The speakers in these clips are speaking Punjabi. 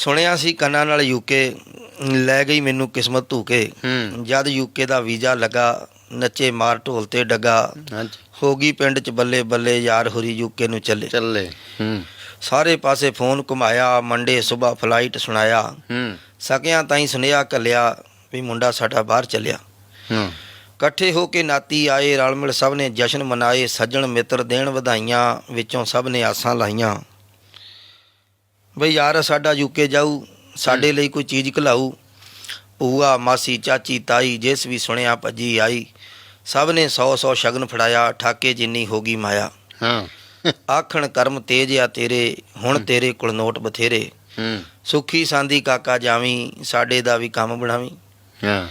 ਸੁਣਿਆ ਸੀ ਕੰਨਾਂ ਨਾਲ ਯੂਕੇ ਲੈ ਗਈ ਮੈਨੂੰ ਕਿਸਮਤ ਧੂਕੇ ਜਦ ਯੂਕੇ ਦਾ ਵੀਜ਼ਾ ਲੱਗਾ ਨੱਚੇ ਮਾਰ ਢੋਲ ਤੇ ਡੱਗਾ। ਹੋ ਗਈ ਪਿੰਡ ਚ ਬੱਲੇ ਬੱਲੇ ਯਾਰ ਹੋਰੀ ਯੂਕੇ ਨੂੰ ਚੱਲੇ। ਚੱਲੇ ਹੂੰ। ਸਾਰੇ ਪਾਸੇ ਫੋਨ ਘੁਮਾਇਆ ਮੰਡੇ ਸਵੇਰ ਫਲਾਈਟ ਸੁਣਾਇਆ। ਹੂੰ। ਸਕਿਆਂ ਤਾਈਂ ਸੁਨੇਹਾ ਕੱਲਿਆ ਵੀ ਮੁੰਡਾ ਸਾਡਾ ਬਾਹਰ ਚੱਲਿਆ। ਹੂੰ। ਇਕੱਠੇ ਹੋ ਕੇ ਨਾਤੀ ਆਏ ਰਲ ਮਿਲ ਸਭ ਨੇ ਜਸ਼ਨ ਮਨਾਏ ਸੱਜਣ ਮਿੱਤਰ ਦੇਣ ਵਧਾਈਆਂ ਵਿੱਚੋਂ ਸਭ ਨੇ ਆਸਾਂ ਲਾਈਆਂ। ਬਈ ਯਾਰ ਸਾਡਾ ਯੂਕੇ ਜਾਊ ਸਾਡੇ ਲਈ ਕੋਈ ਚੀਜ਼ ਘਲਾਊ। ਭੂਆ ਮਾਸੀ ਚਾਚੀ ਤਾਈ ਜਿਸ ਵੀ ਸੁਣਿਆ ਭੱਜੀ ਆਈ ਸਭ ਨੇ 100 100 ਸ਼ਗਨ ਫੜਾਇਆ ਠਾਕੇ ਜਿੰਨੀ ਹੋ ਗਈ ਮਾਇਆ। ਹਾਂ। ਆਖਣ ਕਰਮ ਤੇਜ ਆ ਤੇਰੇ ਹੁਣ ਤੇਰੇ ਕੋਲ ਨੋਟ ਬਥੇਰੇ। ਹੂੰ। ਸੁਖੀ ਸਾਂਦੀ ਕਾਕਾ ਜਾਵੀਂ ਸਾਡੇ ਦਾ ਵੀ ਕੰਮ ਬਣਾਵੀਂ। ਹਾਂ।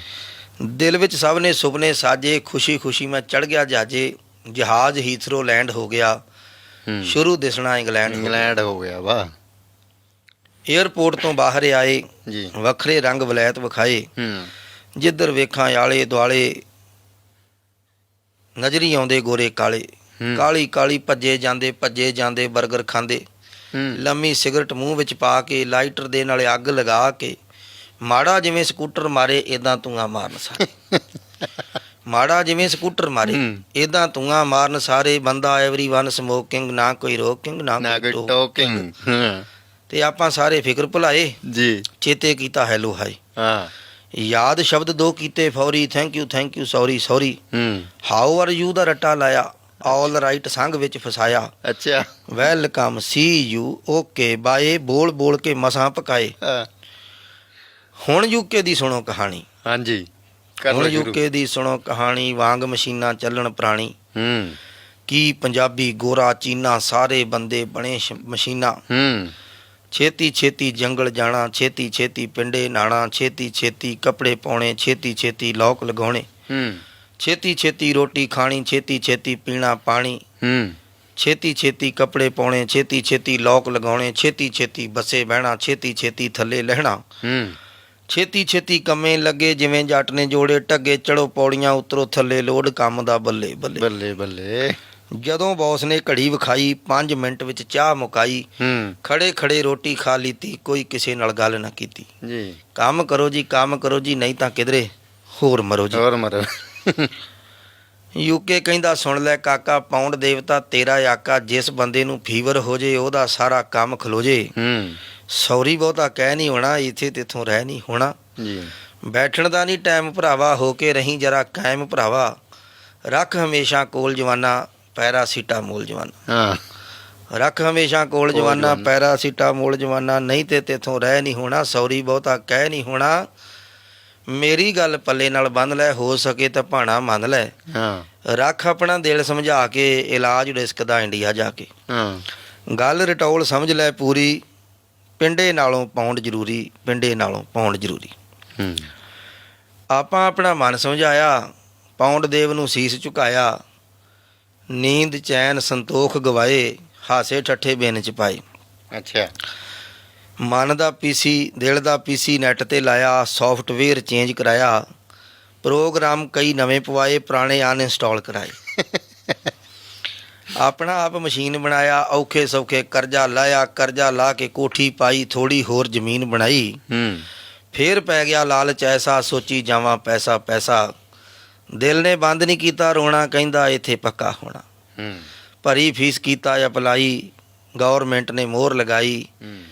ਦਿਲ ਵਿੱਚ ਸਭ ਨੇ ਸੁਪਨੇ ਸਾਜੇ ਖੁਸ਼ੀ-ਖੁਸ਼ੀ ਮੈਂ ਚੜ ਗਿਆ ਜਹਾਜੇ ਜਹਾਜ਼ ਹੀਥਰੋ ਲੈਂਡ ਹੋ ਗਿਆ। ਹੂੰ। ਸ਼ੁਰੂ ਦਿਸਣਾ ਇੰਗਲੈਂਡ। ਇੰਗਲੈਂਡ ਹੋ ਗਿਆ ਵਾਹ। ਏਅਰਪੋਰਟ ਤੋਂ ਬਾਹਰ ਆਏ ਜੀ। ਵੱਖਰੇ ਰੰਗ ਵਲੈਤ ਵਿਖਾਏ। ਹੂੰ। ਜਿੱਧਰ ਵੇਖਾਂ ਆਲੇ ਦੁਆਲੇ ਨਜ਼ਰੀ ਆਉਂਦੇ ਗੋਰੇ ਕਾਲੇ। ਕਾਲੀ ਕਾਲੀ ਭੱਜੇ ਜਾਂਦੇ ਭੱਜੇ ਜਾਂਦੇ 버ਗਰ ਖਾਂਦੇ ਲੰਮੀ ਸਿਗਰਟ ਮੂੰਹ ਵਿੱਚ ਪਾ ਕੇ ਲਾਈਟਰ ਦੇ ਨਾਲ ਅੱਗ ਲਗਾ ਕੇ ਮਾੜਾ ਜਿਵੇਂ ਸਕੂਟਰ ਮਾਰੇ ਇਦਾਂ ਤੂੰਗਾ ਮਾਰਨ ਸਾਰੇ। ਮਾੜਾ ਜਿਵੇਂ ਸਕੂਟਰ ਮਾਰੇ ਇਦਾਂ ਤੂੰਗਾ ਮਾਰਨ ਸਾਰੇ। ਬੰਦਾ ਐਵਰੀਵਨ ਸਮੋਕਿੰਗ ਨਾ ਕੋਈ ਰੋਕਿੰਗ ਨਾ ਕੋਈ ਟੋਕਿੰਗ ਤੇ ਆਪਾਂ ਸਾਰੇ ਫਿਕਰ ਭੁਲਾਏ। ਜੀ। ਚੇਤੇ ਕੀਤਾ ਹੈਲੋ ਹਾਈ ਹਾਂ। ਯਾਦ ਸ਼ਬਦ ਦੋ ਕੀਤੇ ਫੌਰੀ thank you thank you sorry sorry ਹੂੰ। ਹਾਊ ਆਰ ਯੂ ਦਾ ਰੱਟਾ ਲਾਇਆ ਆਲ ਰਾਈਟ ਸੰਗ ਵਿੱਚ ਫਸਾਇਆ। ਅੱਛਾ। Welcome see you okay bye ਬੋਲ ਬੋਲ ਕੇ ਮਸਾਂ ਪਕਾਏ। ਹਾਂ, ਹੁਣ ਯੂਕੇ ਦੀ ਸੁਣੋ ਕਹਾਣੀ। ਹਾਂਜੀ। ਹੁਣ ਯੂਕੇ ਦੀ ਸੁਣੋ ਕਹਾਣੀ ਵਾਂਗ ਮਸ਼ੀਨਾਂ ਚੱਲਣ ਪੁਰਾਣੀ। ਹੂੰ। ਕੀ ਪੰਜਾਬੀ ਗੋਰਾ ਚੀਨਾ ਸਾਰੇ ਬੰਦੇ ਬਣੇ ਮਸ਼ੀਨਾਂ। ਹੂੰ। ਛੇਤੀ ਛੇਤੀ ਜੰਗਲ ਜਾਣਾ ਛੇਤੀ ਛੇਤੀ ਪਿੰਡੇ ਨਾਣਾ ਛੇਤੀ ਛੇਤੀ ਕੱਪੜੇ ਪਾਉਣੇ ਛੇਤੀ ਛੇਤੀ ਲੋਕ ਲਗਾਉਣੇ ਹੂੰ ਛੇਤੀ ਛੇਤੀ ਰੋਟੀ ਖਾਣੀ ਛੇਤੀ ਛੇਤੀ ਪੀਣਾ ਪਾਣੀ ਹੂੰ ਛੇਤੀ ਛੇਤੀ ਕੱਪੜੇ ਪਾਉਣੇ ਛੇਤੀ ਛੇਤੀ ਲੋਕ ਲਗਾਉਣੇ ਛੇਤੀ ਛੇਤੀ ਬੱਸੇ ਬਹਿਣਾ ਛੇਤੀ ਛੇਤੀ ਥੱਲੇ ਲਹਿਣਾ ਹੂੰ ਛੇਤੀ ਛੇਤੀ ਕੰਮੇ ਲੱਗੇ ਜਿਵੇਂ ਜੱਟ ਨੇ ਜੋੜੇ ਟੱਗੇ ਚੜੋ ਪੌੜੀਆਂ ਉਤਰੋ ਥੱਲੇ ਲੋਡ ਕੰਮ ਦਾ ਬੱਲੇ ਬੱਲੇ ਬੱਲੇ ਬੱਲੇ ਜਦੋਂ ਬੌਸ ਨੇ ਘੜੀ ਵਿਖਾਈ 5 ਮਿੰਟ ਵਿੱਚ ਚਾਹ ਮੁਕਾਈ ਹੂੰ। ਖੜੇ ਖੜੇ ਰੋਟੀ ਖਾ ਲੀਤੀ ਕੋਈ ਕਿਸੇ ਨਾਲ ਗੱਲ ਨਾ ਕੀਤੀ। ਜੀ। ਕੰਮ ਕਰੋ ਜੀ ਕੰਮ ਕਰੋ ਜੀ ਨਹੀਂ ਤਾਂ ਕਿਧਰੇ ਹੋਰ ਮਰੋ ਜੀ। ਹੋਰ ਮਰ। ਯੂਕੇ ਕਹਿੰਦਾ ਸੁਣ ਲੈ ਕਾਕਾ ਪੌਂਡ ਦੇਵਤਾ ਤੇਰਾ ਆਕਾ ਜਿਸ ਬੰਦੇ ਨੂੰ ਫੀਵਰ ਹੋ ਜੇ ਉਹਦਾ ਸਾਰਾ ਕੰਮ ਖਲੋ ਜੇ। ਹੂੰ। ਸੌਰੀ ਬਹੁਤਾ ਕਹਿ ਨਹੀਂ ਹੋਣਾ ਇੱਥੇ ਤੇਥੋਂ ਰਹਿ ਨਹੀਂ ਹੋਣਾ। ਜੀ। ਬੈਠਣ ਦਾ ਨਹੀਂ ਟਾਈਮ ਭਰਾਵਾ ਹੋ ਕੇ ਰਹੀਂ ਜਰਾ ਕਾਇਮ ਭਰਾਵਾ। ਰੱਖ ਹਮੇਸ਼ਾ ਕੋਲ ਜਵਾਨਾ ਪੈਰਾਸੀਟਾਮੋਲ ਜਵਾਨਾ। ਹਾਂ। ਰੱਖ ਹਮੇਸ਼ਾ ਕੋਲ ਜਵਾਨਾ ਜਵਾਨਾ। ਪੈਰਾਸੀਟਾਮੋਲ ਜਵਾਨਾ ਨਹੀਂ ਤੇ ਤੇਥੋਂ ਰਹਿ ਨਹੀਂ ਹੋਣਾ ਸੌਰੀ ਬਹੁਤਾ ਕਹਿ ਨਹੀਂ ਹੋਣਾ। ਮੇਰੀ ਗੱਲ ਪੱਲੇ ਨਾਲ ਬੰਨ ਲੈ ਹੋ ਸਕੇ ਤਾਂ ਭਾਣਾ ਮੰਨ ਲੈ। ਹਾਂ। ਰੱਖ ਆਪਣਾ ਦਿਲ ਸਮਝਾ ਕੇ ਇਲਾਜ ਰਿਸਕ ਦਾ ਇੰਡੀਆ ਜਾ ਕੇ। ਹਾਂ। ਗੱਲ ਰਟੌਲ ਸਮਝ ਲੈ ਪੂਰੀ ਪਿੰਡੇ ਨਾਲੋਂ ਪੌਂਡ ਜ਼ਰੂਰੀ ਪਿੰਡੇ ਨਾਲੋਂ ਪੌਂਡ ਜ਼ਰੂਰੀ। ਹੂੰ। ਆਪਾਂ ਆਪਣਾ ਮਨ ਸਮਝਾਇਆ ਪੌਂਡ ਦੇਵ ਨੂੰ ਸੀਸ ਝੁਕਾਇਆ ਨੀਂਦ ਚੈਨ ਸੰਤੋਖ ਗਵਾਏ ਹਾਸੇ ਠੱਠੇ ਬਿਨ ਚ ਪਾਏ। ਅੱਛਾ। ਮਨ ਦਾ ਪੀਸੀ ਦਿਲ ਦਾ ਪੀਸੀ ਨੈਟ ਤੇ ਲਾਇਆ ਸੌਫਟਵੇਅਰ ਚੇਂਜ ਕਰਾਇਆ। ਪ੍ਰੋਗਰਾਮ ਕਈ ਨਵੇਂ ਪਵਾਏ ਪੁਰਾਣੇ ਅਨਇੰਸਟਾਲ ਕਰਾਏ। ਆਪਣਾ ਆਪ ਮਸ਼ੀਨ ਬਣਾਇਆ ਔਖੇ ਸੌਖੇ ਕਰਜ਼ਾ ਲਾਇਆ ਕਰਜ਼ਾ ਲਾ ਕੇ ਕੋਠੀ ਪਾਈ ਥੋੜੀ ਹੋਰ ਜ਼ਮੀਨ ਬਣਾਈ। ਹੂੰ। ਫੇਰ ਪੈ ਗਿਆ ਲਾਲਚ ਐਸਾ ਸੋਚੀ ਜਾਵਾਂ ਪੈਸਾ ਪੈਸਾ। ਦਿਲ ਨੇ ਬੰਦ ਨਹੀਂ ਕੀਤਾ ਰੋਣਾ ਕਹਿੰਦਾ ਇੱਥੇ ਪੱਕਾ ਹੋਣਾ। ਹੂੰ। ਭਰੀ ਫੀਸ ਕੀਤਾ ਅਪਲਾਈ ਗਵਰਨਮੈਂਟ ਨੇ ਮੋਹਰ ਲਗਾਈ। ਹੂੰ।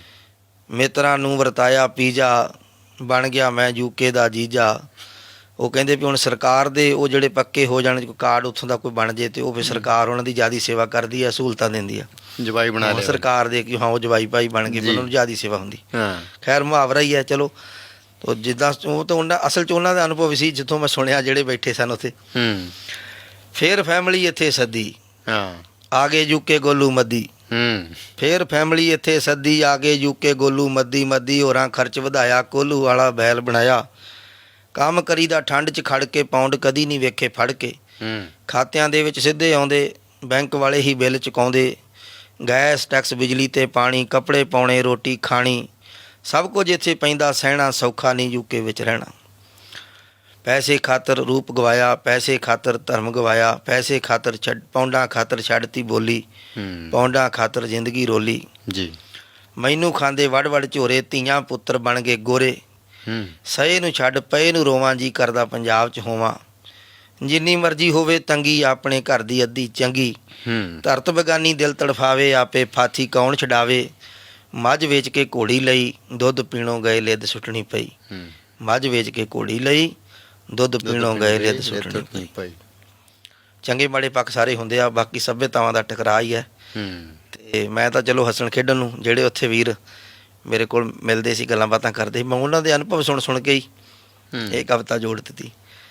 ਮਿੱਤਰਾਂ ਨੂੰ ਵਰਤਾਇਆ ਪੀਜਾ ਬਣ ਗਿਆ ਮੈਂ ਯੂਕੇ ਦਾ ਜੀਜਾ। ਉਹ ਕਹਿੰਦੇ ਵੀ ਹੁਣ ਸਰਕਾਰ ਦੇ ਉਹ ਜਿਹੜੇ ਪੱਕੇ ਹੋ ਜਾਣ ਕੋਈ ਕਾਰਡ ਉੱਥੋਂ ਦਾ ਕੋਈ ਬਣ ਜੇ ਤੇ ਉਹ ਫਿਰ ਸਰਕਾਰ ਉਹਨਾਂ ਦੀ ਜਿਆਦੀ ਸੇਵਾ ਕਰਦੀ ਆ ਸਹੂਲਤਾਂ ਦਿੰਦੀ ਆ। ਜਵਾਈ ਬਣਾ ਹਾਂ, ਲਿਆ। ਸਰਕਾਰ ਦੇ ਕਿ ਹਾਂ ਉਹ ਜਵਾਈ ਭਾਈ ਬਣ। ਫਿਰ ਉਹਨਾਂ ਨੂੰ ਜਿਆਦੀ ਸੇਵਾ ਹੁੰਦੀ। ਹਾਂ। ਖੈਰ ਮੁਹਾਵਰਾ ਹੀ ਹੈ ਚਲੋ। ਤੋ ਜਿੱਦਾਂ ਉਹ ਤਾਂ ਉਹਨਾਂ ਅਸਲ ਚ ਉਹਨਾਂ ਦਾ ਅਨੁਭਵ ਸੀ ਜਿੱਥੋਂ ਮੈਂ ਸੁਣਿਆ ਜਿਹੜੇ ਬੈਠੇ ਸਨ ਉੱਥੇ। ਹੂੰ। ਫੇਰ ਫੈਮਿਲੀ ਇੱਥੇ ਸੱਦੀ। ਹਾਂ। ਆਗੇ ਯੂਕੇ ਗੋਲੂ ਮੱਦੀ। ਹੂੰ। ਫੇਰ ਫੈਮਿਲੀ ਇੱਥੇ ਸੱਦੀ ਆਗੇ ਯੂਕੇ ਗੋਲੂ ਮੱਦੀ ਮੱਦੀ ਹੋਰਾਂ ਖਰਚ ਵਧਾਇਆ ਕੋਲੂ ਵਾਲਾ ਬੈਲ ਬਣਾਇਆ। ਕੰਮ ਕਰੀਦਾ ਠੰਡ 'ਚ ਖੜ ਕੇ ਪੌਂਡ ਕਦੀ ਨਹੀਂ ਵੇਖੇ ਫੜ ਕੇ। ਹੂੰ। ਖਾਤਿਆਂ ਦੇ ਵਿੱਚ ਸਿੱਧੇ ਆਉਂਦੇ ਬੈਂਕ ਵਾਲੇ ਹੀ ਬਿੱਲ ਚੁਕਾਉਂਦੇ। ਗੈਸ ਟੈਕਸ ਬਿਜਲੀ ਤੇ ਪਾਣੀ ਕੱਪੜੇ ਪਾਉਣੇ ਰੋਟੀ ਖਾਣੀ। ਸਭ ਕੁਝ ਇੱਥੇ ਪੈਂਦਾ ਸਹਿਣਾ ਸੌਖਾ ਨਹੀਂ ਯੂਕੇ ਵਿੱਚ ਰਹਿਣਾ। ਪੈਸੇ ਖਾਤਰ ਰੂਪ ਗਵਾਇਆ ਪੈਸੇ ਖਾਤਰ ਧਰਮ ਗਵਾਇਆ ਪੈਸੇ ਖਾਤਰ ਛੱਡ ਪੌਂਡਾਂ ਖਾਤਰ ਛੱਡਤੀ ਬੋਲੀ ਪੌਂਡਾਂ ਖਾਤਰ ਜ਼ਿੰਦਗੀ ਰੋਲੀ। ਜੀ। ਮੈਨੂੰ ਖਾਂਦੇ ਵੜ ਵੜ ਝੋਰੇ ਧੀਆਂ ਪੁੱਤਰ ਬਣ ਗਏ ਗੋਰੇ। ਸਹੇ ਨੂੰ ਛੱਡ ਪਏ ਨੂੰ ਰੋਵਾਂ ਜੀ ਕਰਦਾ ਪੰਜਾਬ 'ਚ ਹੋਵਾਂ। ਜਿੰਨੀ ਮਰਜ਼ੀ ਹੋਵੇ ਤੰਗੀ ਆਪਣੇ ਘਰ ਦੀ ਅੱਧੀ ਚੰਗੀ। ਧਰਤ ਬਗਾਨੀ ਦਿਲ ਤੜਫਾਵੇ ਆਪੇ ਫਾਥੀ ਕੌਣ ਛਡਾਵੇ? ਮੱਝ ਵੇਚ ਕੇ ਘੋੜੀ ਲਈ ਦੁੱਧ ਪੀਣੋਂ ਗਏ ਲਿੱਦ ਸੁੱਟਣੀ ਪਈ। ਮੱਝ ਵੇਚ ਕੇ ਘੋੜੀ ਲਈ ਦੁੱਧ ਪੀਣੋਂ ਗਏ ਲਿੱਦ ਸੁੱਟਣੀ ਪਈ। ਚੰਗੇ ਮਾੜੇ ਪੱਖ ਸਾਰੇ ਹੁੰਦੇ ਆ ਬਾਕੀ ਸਭਿਅਤਾਵਾਂ ਦਾ ਟਕਰਾਅ ਹੀ ਹੈ। ਤੇ ਮੈਂ ਤਾਂ ਚਲੋ ਹੱਸਣ ਖੇਡਣ ਨੂੰ ਜਿਹੜੇ ਉੱਥੇ ਵੀਰ ਮੇਰੇ ਕੋਲ ਮਿਲਦੇ ਸੀ ਗੱਲਾਂ ਬਾਤਾਂ ਕਰਦੇ ਸੀ ਮੈਂ ਉਹਨਾਂ ਦੇ ਅਨੁਭਵ ਸੁਣ ਸੁਣ ਕੇ ਹੂੰ। ਇਹ ਕਵਿਤਾ ਜੋੜ ਦਿੱਤੀ।